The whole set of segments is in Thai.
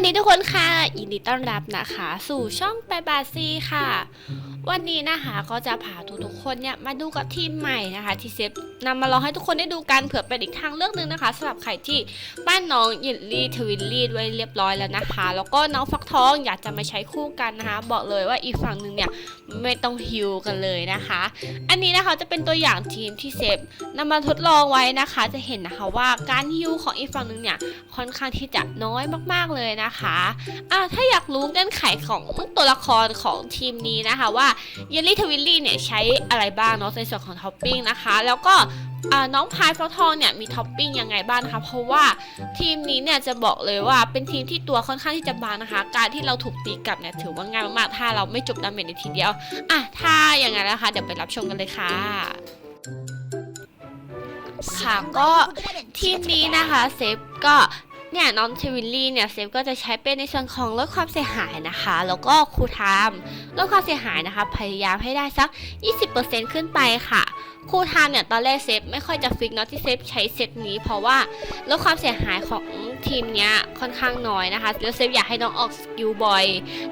สดีทุกคนค่ะยินดีต้อนรับนะคะ สู่ช่องไปบาซีค่ะ วันนี้นะคะก็จะพาทุกๆคนเนี่ยมาดูกับทีมใหม่นะคะที่เซฟนำมาลองให้ทุกคนได้ดูกันเผื่อเป็นอีกทางเลือกหนึ่งนะคะสำหรับใครที่บ้านน้องยินลี่ทวินลี่ไว้เรียบร้อยแล้วนะคะ แล้วก็น้องฟักทองอยากจะมาใช้คู่กันนะคะ บอกเลยว่าอีกฝั่งหนึ่งเนี่ยไม่ต้องฮิวกันเลยนะคะ อันนี้นะคะจะเป็นตัวอย่างทีมที่เซฟนำมาทดลองไว้นะคะ จะเห็นนะคะว่าการฮิวของอีกฝั่งหนึ่งเนี่ยค่อนข้างที่จะน้อยมากๆเลยนะคะอ่าถ้าอยากรู้เงื่อนไขของตัวละครของทีมนี้นะคะว่าเยลลี่ทวิลลี่เนี่ยใช้อะไรบ้างเนาะในส่วนของท็อปปิ้งนะคะ แล้วก็น้องพายฟลอทองเนี่ยมีท็อปปิ้งยังไงบ้างคะเพราะว่าทีมนี้เนี่ยจะบอกเลยว่าเป็นทีมที่ตัวค่อนข้างที่จะบางนะคะ การที่เราถูกตีกลับเนี่ยถือว่าง่ายมากๆถ้าเราไม่จบดาเมจในทีเดียวอะถ้าอย่างนั้นนะคะเดี๋ยวไปรับชมกันเลยค่ะค่ะก็ทีมนี้นะคะเซฟก็ เนี่ยน้องเชวินลี่เนี่ยเซฟก็จะใช้เป็นในส่วนของลดความเสียหายนะคะ แล้วก็คูลไทม์ลดความเสียหายนะคะ พยายามให้ได้สัก 20%ขึ้นไปค่ะคูลไทม์เนี่ยตอนแรกเซฟไม่ค่อยจะฟิกเนาะที่เซฟใช้เซตนี้ เพราะว่าลดความเสียหายของ ทีมเนี้ยค่อนข้างน้อยนะคะแล้วเซฟอยากให้น้องออกสกิลบ่อย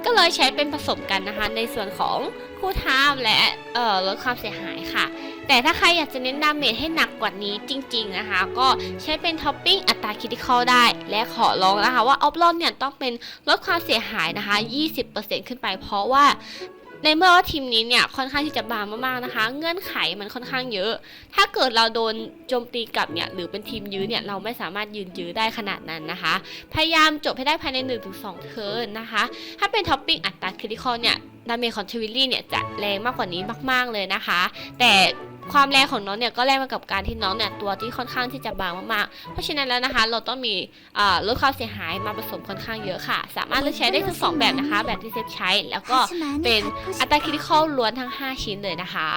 ก็เลยใช้เป็นผสมกันนะคะ ในส่วนของคูลไทม์และเอ่อลดความเสียหายค่ะ แต่ถ้าใครอยากจะเน้นดาเมจให้หนักกว่านี้จริง ๆนะคะ ก็ใช้เป็นท็อปปิ้งอัตราคริติคอลได้ และขอร้องนะคะ ว่าออฟลอนเนี่ยต้องเป็นลดความเสียหายนะคะ 20%ขึ้นไปเพราะว่า ในเมื่อว่าทีมนี้เนี่ยค่อนข้างที่จะบางมากๆนะคะ เงื่อนไขมันค่อนข้างเยอะ ถ้าเกิดเราโดนโจมตีกลับเนี่ยหรือเป็นทีมยื้อเนี่ยเราไม่สามารถยืนยื้อได้ขนาดนั้นนะคะ พยายามจบให้ได้ภายใน 1-2 เทิร์นนะคะ ถ้าเป็นท็อปปิ้งอัตราคริติคอลเนี่ยดาเมจของเทวิลลี่เนี่ยจะแรงมากกว่านี้มาก ๆเลยนะคะ แต่ ความแรงของน้องเนี่ยก็แลกมากับการที่น้องเนี่ยตัวที่ค่อนข้างที่จะบางมากๆ เพราะฉะนั้นแล้วนะคะ เราต้องมีลดความเสียหายมาผสมค่อนข้างเยอะค่ะ สามารถเลือกใช้ได้ทั้งสองแบบนะคะ แบบที่เซฟใช้ แล้วก็เป็นอัตราคริติคอลล้วนทั้ง 5 ชิ้นเลยนะคะ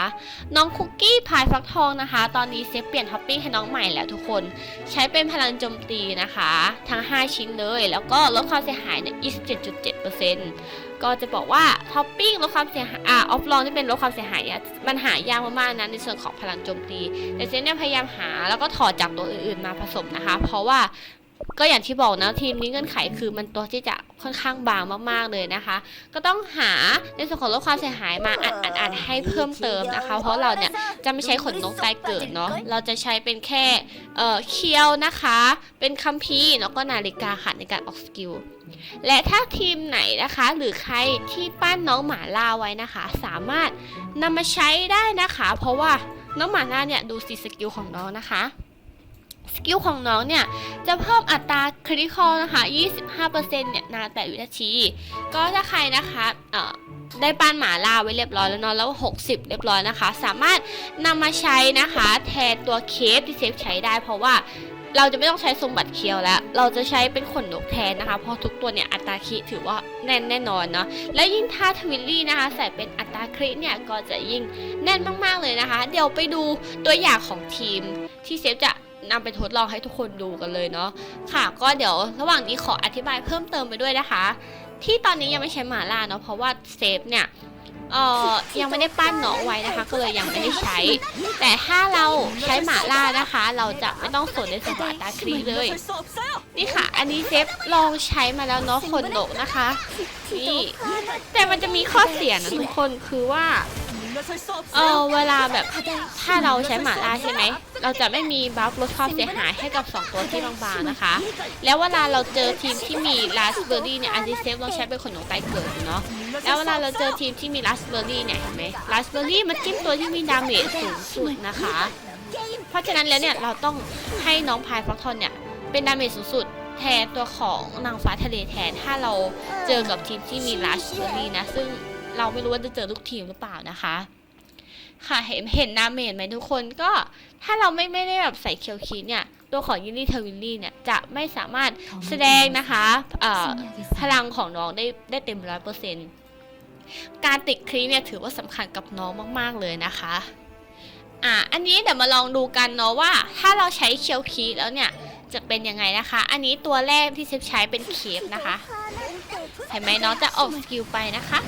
น้องคุกกี้พายฟักทองนะคะ ตอนนี้เซฟเปลี่ยนท็อปปิ้งให้น้องใหม่แล้วทุกคน ใช้เป็นพลังโจมตีนะคะ ทั้ง 5 ชิ้นเลย แล้วก็ลดความเสียหายเนี่ย27.7% ก็จะบอกว่าท็อปปิ้งลดความเสียหายอ่าออฟลองที่เป็นลดความเสียหายเนี่ยมันหายากมากๆนะในส่วนของพลังโจมตีแต่เซนเนี่ยพยายามหาแล้วก็ถอดจากตัวอื่นๆมาผสมนะคะ เพราะว่า ก็อย่างที่บอกนะทีมนี้เงื่อนไขคือมันตัวที่จะค่อนข้างบางมากๆเลยนะคะ ก็ต้องหาในส่วนของลดความเสียหายมาอัดอัดอัดให้เพิ่มเติมนะคะ เพราะเราเนี่ยจะไม่ใช้ขนนกตายเกิดเนาะเราจะใช้เป็นแค่เอ่อเคียวนะคะ เป็นคัมภีร์แล้วก็นาฬิกาค่ะในการออกสกิลและถ้าทีมไหนนะคะ หรือใครที่ปั้นน้องหมาล่าไว้นะคะ สามารถนำมาใช้ได้นะคะ เพราะว่าน้องหมาล่าเนี่ยดูสีสกิลของน้องนะคะ สกิลของน้องเนี่ยจะเพิ่มอัตราคริติคอลนะคะ 25%เนี่ยนาแต่วินาที ก็ถ้าใครนะคะเอ่อได้ปันหมาล่าไว้เรียบร้อยแล้วเนาะแล้ว 60 เรียบร้อยนะคะ สามารถนำมาใช้นะคะ แทนตัวเคฟที่เซฟใช้ได้ เพราะว่าเราจะไม่ต้องใช้สมบัติเคียวแล้ว เราจะใช้เป็นขนนกแทนนะคะ เพราะทุกตัวเนี่ยอัตราคริถือว่าแน่นแน่นอนเนาะ และยิ่งถ้าทวิลลี่นะคะ ใส่เป็นอัตราคริเนี่ยก็จะยิ่งแน่นมากๆเลยนะคะ เดี๋ยวไปดูตัวอย่างของทีมที่เซฟจะ นำไปทดลองให้ทุกคนดูกันเลยเนาะค่ะ ก็เดี๋ยวระหว่างนี้ขออธิบายเพิ่มเติมไปด้วยนะคะ ที่ตอนนี้ยังไม่ใช้หมาล่าเนาะเพราะว่าเซฟเนี่ยเอ่อยังไม่ได้ปั้นน้องไว้นะคะ ก็เลยยังไม่ได้ใช้ แต่ถ้าเราใช้หมาล่านะคะ เราจะไม่ต้องสนในสถาตาครีเลย นี่ค่ะ อันนี้เซฟลองใช้มาแล้วเนาะขนนกนะคะนี่แต่มันจะมีข้อเสียนะทุกคนคือว่า เออเวลาแบบถ้าเราใช้หมาล่าใช่ไหม เราจะไม่มีบัฟลดความเสียหายให้กับ 2 ตัวที่บางๆนะคะ แล้วเวลาเราเจอทีมที่มีราสเบอร์รี่เนี่ยอันที่เซฟเราใช้เป็นขนนกไตเกิดเนาะแล้วเวลาเราเจอทีมที่มีราสเบอร์รี่เนี่ยเห็นไหมราสเบอร์รี่มันจิ้มตัวที่มีดาเมจสูงสุดนะคะ เพราะฉะนั้นแล้วเนี่ยเราต้องให้น้องพายฟ็อกทอนเนี่ยเป็นดาเมจสูงสุดแทนตัวของนางฟ้าทะเลแทนถ้าเราเจอกับทีมที่มีราสเบอร์รี่นะซึ่ง เราไม่รู้ว่าจะเจอลูกทีมหรือเปล่านะคะ ค่ะเห็นเห็นดาเมจไหมทุกคนก็ถ้าเราไม่ไม่ได้แบบใส่เคียวคีเนี่ยตัวของยินลี่เทวิลลี่เนี่ยจะไม่สามารถแสดงนะคะพลังของน้องได้ได้เต็มร้อยเปอร์เซ็นต์การติดคลีเนี่ยถือว่าสำคัญกับน้องมากๆเลยนะคะ อะอันนี้เดี๋ยวมาลองดูกันเนาะว่า ถ้าเราใช้เคียวคีแล้วเนี่ยจะเป็นยังไงนะคะ อันนี้ตัวแรกที่เซฟใช้เป็นเคฟนะคะ เห็นไหมน้องจะออกสกิลไปนะคะ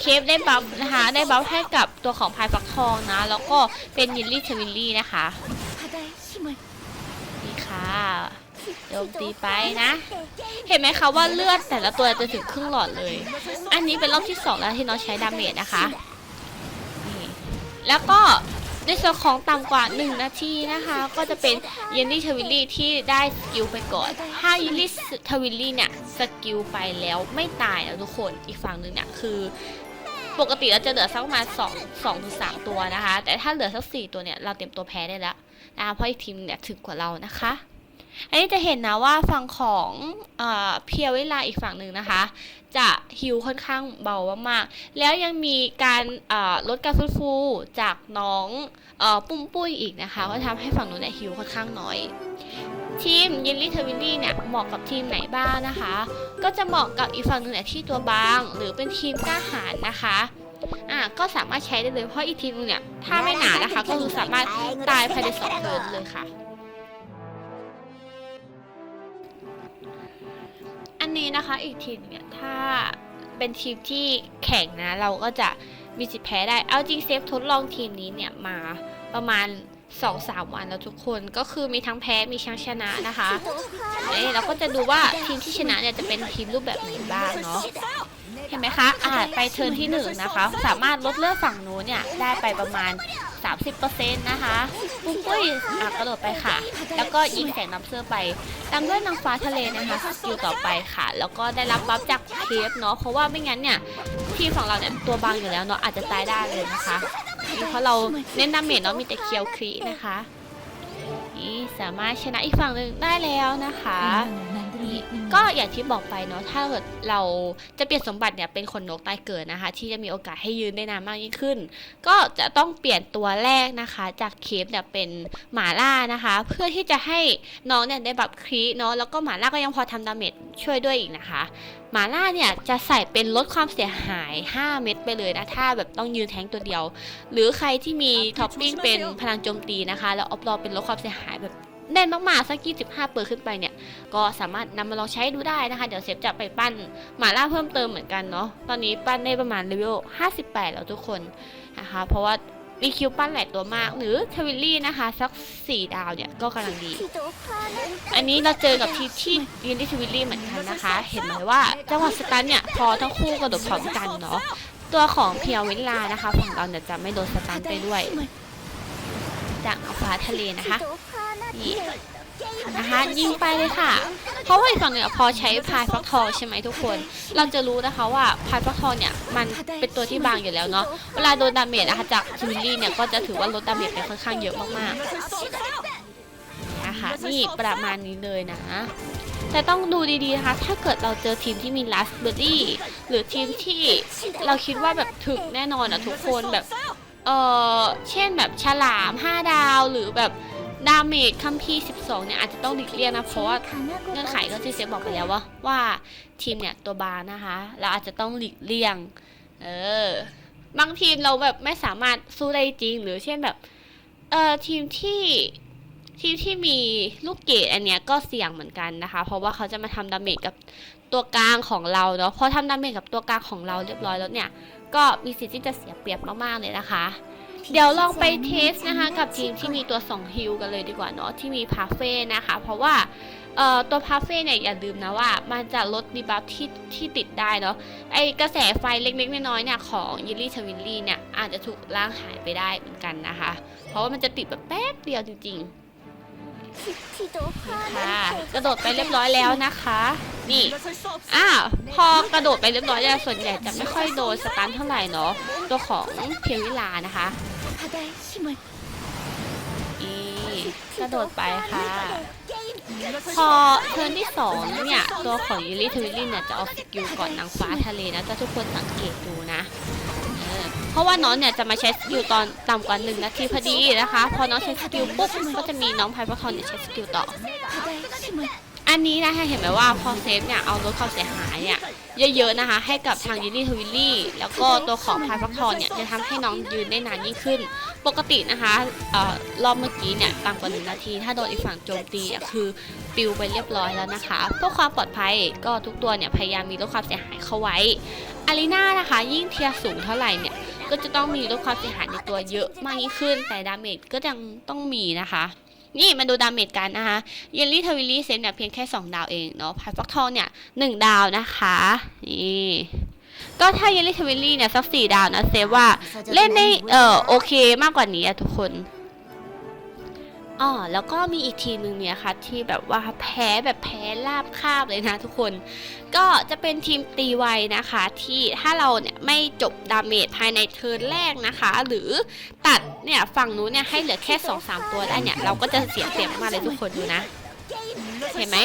เคฟได้บัฟนะคะได้บัฟให้กับตัวของพายฟักทองนะ แล้วก็เป็นยินลี่เทวิลลี่นะคะนี่ค่ะโจมตีไปนะ เห็นไหมคะว่าเลือดแต่ละตัวจะถึงครึ่งหลอดเลย อันนี้เป็นรอบที่สองแล้วที่น้องใช้ดาเมจนะคะ แล้วก็ ในส่วนของต่ำกว่า 1 นาทีนะคะ ก็จะเป็นเยนนี่ทวิลลี่ที่ได้สกิลไปก่อน ถ้าเยนนี่ทวิลลี่เนี่ยสกิลไปแล้วไม่ตายนะทุกคนอีกฝั่งหนึ่งเนี่ยคือ ปกติเราจะเหลือสักประมาณ2 2ถึง3ตัวนะคะ แต่ถ้าเหลือสัก 4 ตัวเนี่ยเราเตรียมตัวแพ้ได้แล้วนะคะเพราะอีกทีมเนี่ยถึงกว่าเรานะคะ อันนี้จะเห็นนะว่าฝั่งของเพียวเวลาอีกฝั่งหนึ่งนะคะ จะฮิวค่อนข้างเบามากๆ แล้วยังมีการลดการฟื้นฟูจากน้องอปุ้มปุ้ยอีกนะคะ ก็ทำให้ฝั่งนู้นเนี่ยฮิวค่อนข้างน้อย ทีมยินลี่เทวินลี่เนี่ยเหมาะกับทีมไหนบ้างนะคะ ก็จะเหมาะกับอีกฝั่งหนึ่งเนี่ยที่ตัวบาง หรือเป็นทีมกล้าหาญนะคะอะก็สามารถใช้ได้เลยเพราะอีกทีมนึงเนี่ยถ้าไม่หนานะคะ ก็คือสามารถตายภายในสองเทิร์นเลยค่ะ นนี้นะคะอีกทีมเนี่ยถ้าเป็นทีมที่แข่งนะ เราก็จะมีสิทธิ์แพ้ได้เอาจริงเซฟทดลองทีมนี้เนี่ยมาประมาณ2-3วันแล้วทุกคนก็คือมีทั้งแพ้มีทั้งชนะนะคะเอ้ยเราก็จะดูว่าทีมที่ชนะเนี่ยจะเป็นทีมรูปแบบไหนบ้างเนาะเห็นไหมคะอ่าไปเทิร์นที่หนึ่งนะคะ สามารถลดเลือดฝั่งนู้นเนี่ยได้ไปประมาณ 30%นะคะปุ้มปุ้ยกระโดดไปค่ะ แล้วก็ยิงแสงน้ำเสื้อไปตามด้วยนางฟ้าทะเลนะคะสกิลต่อไปค่ะ แล้วก็ได้รับบัฟจากเคฟเนาะเพราะว่าไม่งั้นเนี่ยทีมของเราเนี่ยตัวบางอยู่แล้วเนาะอาจจะตายได้เลยนะคะเพราะเราเน้นดาเมจเนาะมีแต่เคียวครีนะคะนี่สามารถชนะอีกฝั่งหนึ่งได้แล้วนะคะ ก็อย่างที่บอกไปเนาะถ้าเกิดเราจะเปลี่ยนสมบัติเนี่ยเป็นคนนกตายเกิดนะคะ ที่จะมีโอกาสให้ยืนได้นานมากยิ่งขึ้น ก็จะต้องเปลี่ยนตัวแรกนะคะ จากเคฟเนี่ยเป็นหมาล่านะคะ เพื่อที่จะให้น้องเนี่ยได้บัฟครีเนาะแล้วก็หมาล่าก็ยังพอทำดาเมจช่วยด้วยอีกนะคะหมาล่าเนี่ยจะใส่เป็นลดความเสียหาย 5 เม็ดไปเลยนะ ถ้าแบบต้องยืนแทงตัวเดียว หรือใครที่มีท็อปปิ้งเป็นพลังโจมตีนะคะ แล้วออฟรอเป็นลดความเสียหายแบบ แน่นมากๆสัก25เปอร์ขึ้นไปเนี่ย ก็สามารถนำมาลองใช้ดูได้นะคะ เดี๋ยวเซฟจะไปปั้นหมาล่าเพิ่มเติมเหมือนกันเนาะตอนนี้ปั้นได้ประมาณเลเวล58 แล้วทุกคนนะคะเพราะว่ามีคิวปั้นหลายตัวมาก หรือทวิลลี่นะคะ สัก 4 ดาวเนี่ย ก็กำลังดี อันนี้เราเจอกับทีที่ยินดีทวิลลี่เหมือนกันนะคะ เห็นไหมว่าจังหวะสตันเนี่ย พอทั้งคู่กระโดดพร้อมกันเนาะตัวของเพียวเวลานะคะฝั่งเราเนี่ยจะไม่โดนสตันไปด้วยจากอัลฟาทะเลนะคะ นี่นะคะยิงไปเลยค่ะ เพราะว่าอีกฝั่งเนี่ยพอใช้พายฟักทองใช่ไหมทุกคน เราจะรู้นะคะว่าพายฟักทองเนี่ยมันเป็นตัวที่บางอยู่แล้วเนาะ เวลาโดนดาเมจนะคะจากซิมลี่เนี่ยก็จะถือว่าลดดาเมจไปค่อนข้างเยอะมากๆนะคะนี่ประมาณนี้เลยนะแต่ต้องดูดีๆนะคะ ถ้าเกิดเราเจอทีมที่มีลัสเบอร์รี่หรือทีมที่เราคิดว่าแบบถึกแน่นอนอะทุกคนแบบ เออเช่นแบบฉลาม 5 ดาวหรือแบบ ดาเมจคัมพีร์12 เนี่ยอาจจะต้องหลีกเลี่ยงนะ เพราะว่าเงื่อนไขก็ที่เซฟบอกไปแล้วว่าว่าทีมเนี่ยตัวบางนะคะ เราอาจจะต้องหลีกเลี่ยง เออ บางทีมเราแบบไม่สามารถสู้ได้จริง หรือเช่นแบบ เออทีมที่ทีมที่มีลูกเกดอันเนี้ยก็เสี่ยงเหมือนกันนะคะ เพราะว่าเขาจะมาทำดาเมจกับตัวกลางของเราเนาะพอทำดาเมจกับตัวกลางของเราเรียบร้อยแล้วเนี่ย ก็มีสิทธิ์ที่จะเสียเปรียบมากๆเลยนะคะ เดี๋ยวลองไปเทสนะคะกับทีมที่มีตัว2ฮิลกันเลยดีกว่าเนาะที่มีพาเฟ่นะคะ เพราะว่าตัวพาเฟ่เนี่ยอย่าลืมนะว่า มันจะลดดีบัฟที่ที่ติดได้เนาะไอกระแสไฟเล็กๆน้อยๆเนี่ยของยิลลี่ชวินลี่เนี่ยอาจจะถูกล้างหายไปได้เหมือนกันนะคะ เพราะว่ามันจะติดแบบแป๊บเดียวจริงๆค่ะกระโดดไปเรียบร้อยแล้วนะคะนี่อ้าวพอกระโดดไปเรียบร้อยแล้วส่วนใหญ่จะไม่ค่อยโดนสตันเท่าไหร่เนาะตัวของเพียววิลานะคะ อีกระโดดไปค่ะ พอเทิร์นที่สองเนี่ย ตัวของยูริทวิลลี่เนี่ย จะออกสกิลก่อนนางฟ้าทะเลนะจะทุกคนสังเกตดูนะเออเพราะว่าน้องเนี่ย จะมาใช้สกิลตอนต่ำกว่าหนึ่งนาทีพอดีนะคะ พอน้องใช้สกิลปุ๊บก็จะมีน้องไพพทอนเนี่ยใช้สกิลต่อ อันนี้นะคะเห็นไหมว่าพอเซฟเนี่ยเอาลดความเสียหายเนี่ยเยอะๆนะคะ ให้กับทางยินดี้ทวิลลี่ แล้วก็ตัวของพายฟักทอนเนี่ยจะทำให้น้องยืนได้นานยิ่งขึ้น ปกตินะคะออรอบเมื่อกี้เนี่ยต่ำกว่าหนึ่งนาที ถ้าโดนอีกฝั่งโจมตีอะคือปิวไปเรียบร้อยแล้วนะคะเพื่อความปลอดภัยก็ทุกตัวเนี่ยพยายามมีลดความเสียหายเข้าไว้อารีนานะคะ ยิ่งเทียสูงเท่าไหร่เนี่ยก็จะต้องมีลดความเสียหายในตัวเยอะมากยิ่งขึ้น แต่ดาเมจก็ยังต้องมีนะคะ นี่มาดูดาเมจกันนะคะเยลลี่ทวิลลี่เซนเนี่ยเพียงแค่ 2 ดาวเองเนาะพายฟักทองเนี่ย1ดาวนะคะนี่ก็ถ้าเยลลี่ทวิลลี่เนี่ยสักสี่ดาวนะเซฟว่าเล่นได้เออโอเคมากกว่านี้อะทุกคน อ๋อแล้วก็มีอีกทีมหนึ่งเนี่ยค่ะที่แบบว่าแพ้แบบแพ้ราบคาบเลยนะทุกคน ก็จะเป็นทีมตีไวนะคะ ที่ถ้าเราเนี่ยไม่จบดาเมจภายในเทิร์นแรกนะคะ หรือตัดเนี่ยฝั่งนู้นเนี่ยให้เหลือแค่2-3ตัวได้เนี่ยเราก็จะเสียเปรียบมากเลยทุกคนดูนะเห็นไหม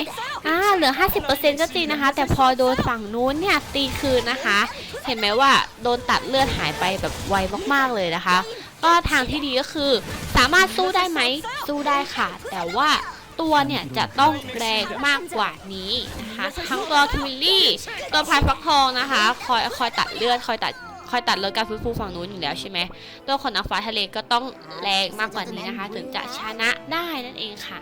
อ่าเหลือ 50%ก็จริงนะคะ แต่พอโดนฝั่งนู้นเนี่ยตีคืนนะคะ เห็นไหมว่าโดนตัดเลือดหายไปแบบไวมากๆเลยนะคะ ก็ทางที่ดีก็คือ สามารถสู้ได้ไหมสู้ได้ค่ะ แต่ว่าตัวเนี่ยจะต้องแรงมากกว่านี้นะคะทั้งตัวทวิลลี่ตัวพายฟักทองนะคะคอยคอยตัดเลือดคอยตัดคอยตัดเลือดการฟื้นฟูฝั่งนู้นอยู่แล้วใช่ไหมตัวขนนางฟ้าทะเลก็ต้องแรงมากกว่านี้นะคะ ถึงจะชนะได้นั่นเองค่ะ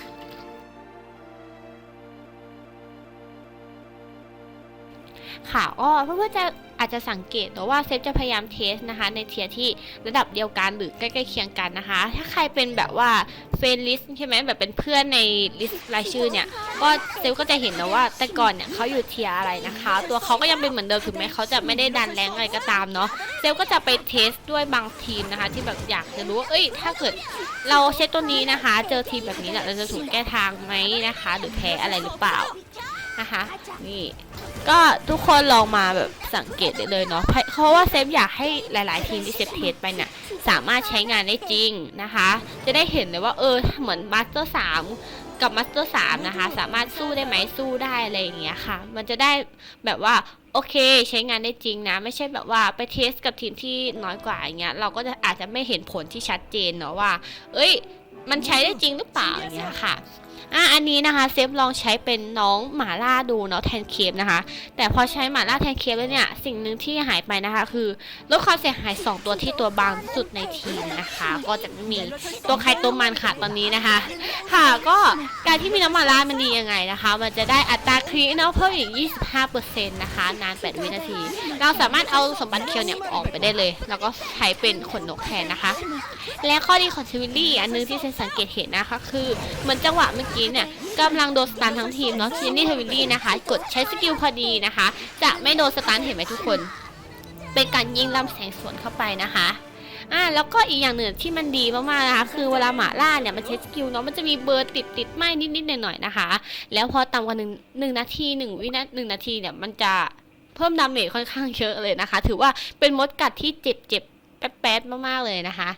ค่ะก็เพื่อนๆจะอาจจะสังเกตนะว่าเซฟจะพยายามเทสนะคะ ในเทียที่ระดับเดียวกันหรือใกล้ๆเคียงกันนะคะ ถ้าใครเป็นแบบว่าเฟนลิสใช่ไหมแบบเป็นเพื่อนในลิสต์รายชื่อเนี่ย ก็เซฟก็จะเห็นนะว่าแต่ก่อนเนี่ยเขาอยู่เทียอะไรนะคะ ตัวเขาก็ยังเป็นเหมือนเดิมถึงแม้เขาจะไม่ได้ดันแรงอะไรก็ตามเนาะเซฟก็จะไปเทสด้วยบางทีมนะคะ ที่แบบอยากจะรู้ว่าเอ้ย ถ้าเกิดเราเช็คตัวนี้นะคะ เจอทีมแบบนี้เนี่ยเราจะถูกแก้ทางไหมนะคะ หรือแพ้อะไรหรือเปล่า นะคะ นี่ ก็ทุกคนลองมาแบบสังเกตได้เลยเนาะเพราะว่าเซฟอยากให้หลาย ๆ ทีมที่เซฟเทสไปเนี่ยสามารถใช้งานได้จริงนะคะ จะได้เห็นเลยว่าเออเหมือนมาสเตอร์สามกับมาสเตอร์สามนะคะ สามารถสู้ได้ไหมสู้ได้อะไรอย่างเงี้ยค่ะ มันจะได้แบบว่าโอเค ใช้งานได้จริงนะ ไม่ใช่แบบว่าไปเทสกับทีมที่น้อยกว่าอย่างเงี้ยเราก็จะอาจจะไม่เห็นผลที่ชัดเจนเนาะว่า เอ้ย มันใช้ได้จริงหรือเปล่าอย่างเงี้ยค่ะ อะอันนี้นะคะเซฟลองใช้เป็นน้องหมาล่าดูเนาะแทนเคปนะคะ แต่พอใช้หมาล่าแทนเคปแล้วเนี่ยสิ่งหนึ่งที่หายไปนะคะ คือลดความเสียหาย 2 ตัวที่ตัวบางสุดในทีมนะคะ ก็จะไม่มีตัวใครตัวมันค่ะตอนนี้นะคะ ค่ะก็การที่มีน้ำหมาล่ามันดียังไงนะคะ มันจะได้อัตราครีเนาะเพิ่มอีก 25%นะคะนาน 8 วินาที เราสามารถเอาสมบัติเคียวเนี่ยออกไปได้เลย แล้วก็ใช้เป็นขนนกแทนนะคะ และข้อดีของชิวิลลี่อันนึงที่ฉันสังเกตเห็นนะคะคือเหมือนจังหวะเมื่อกี้เนี่ยกำลังโดนสตันทั้งทีมเนาะชินนี่ทวิลลี่นะคะ กดใช้สกิลพอดีนะคะ จะไม่โดนสตันเห็นไหมทุกคน เป็นการยิงลำแสงสวนเข้าไปนะคะอ่าแล้วก็อีกอย่างหนึ่งที่มันดีมากๆนะคะคือเวลาหมาล่าเนี่ยมันใช้สกิลเนาะมันจะมีเบอร์ติดติดไหมนิดๆหน่อยๆนะคะ แล้วพอต่ำกว่าหนึ่งหนึ่งนาทีหนึ่งวินาหนึ่งนาทีเนี่ยมันจะเพิ่มดาเมจค่อนข้างเยอะเลยนะคะ ถือว่าเป็นมดกัดที่เจ็บเจ็บ แป๊ดๆมากๆเลยนะคะ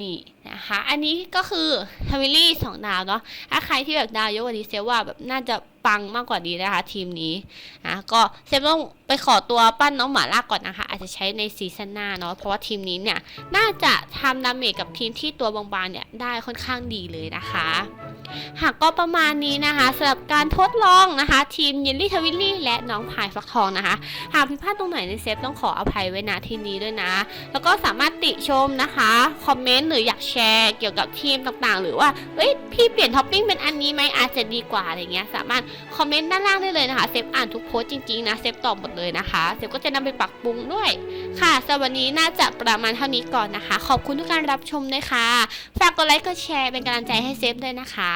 นี่นะคะ อันนี้ก็คือทวิลลี่สองดาวเนาะถ้าใครที่แบบดาวเยอะกว่านี้เซฟว่าแบบน่าจะปังมากกว่านี้นะคะ ทีมนี้นะก็เซฟต้องไปขอตัวปั้นน้องหมาล่าก่อนนะคะ อาจจะใช้ในซีซั่นหน้าเนาะเพราะว่าทีมนี้เนี่ย น่าจะทำดาเมจกับทีมที่ตัวบางๆเนี่ยได้ค่อนข้างดีเลยนะคะ หากก็ประมาณนี้นะคะสำหรับการทดลองนะคะ ทีมเยลลี่ทวิลลี่และน้องพายฟักทองนะคะ หากผิดพลาดตรงไหนในเซฟต้องขออภัยไว้ณที่นี้ด้วยนะ แล้วก็สามารถติชมนะคะคอมเมนต์หรืออยากแชร์เกี่ยวกับทีมต่างๆ หรือว่าเอ้ยพี่เปลี่ยนท็อปปิ้งเป็นอันนี้ไหมอาจจะดีกว่าอะไรเงี้ยสามารถคอมเมนต์ด้านล่างได้เลยนะคะเซฟอ่านทุกโพสต์จริงๆนะเซฟตอบหมดเลยนะคะเซฟก็จะนำไปปรับปรุงด้วยค่ะสำหรับวันนี้น่าจะประมาณเท่านี้ก่อนนะคะ ขอบคุณทุกการรับชมด้วยค่ะฝากกดไลค์กดแชร์เป็นกำลังใจให้เซฟด้วยนะคะ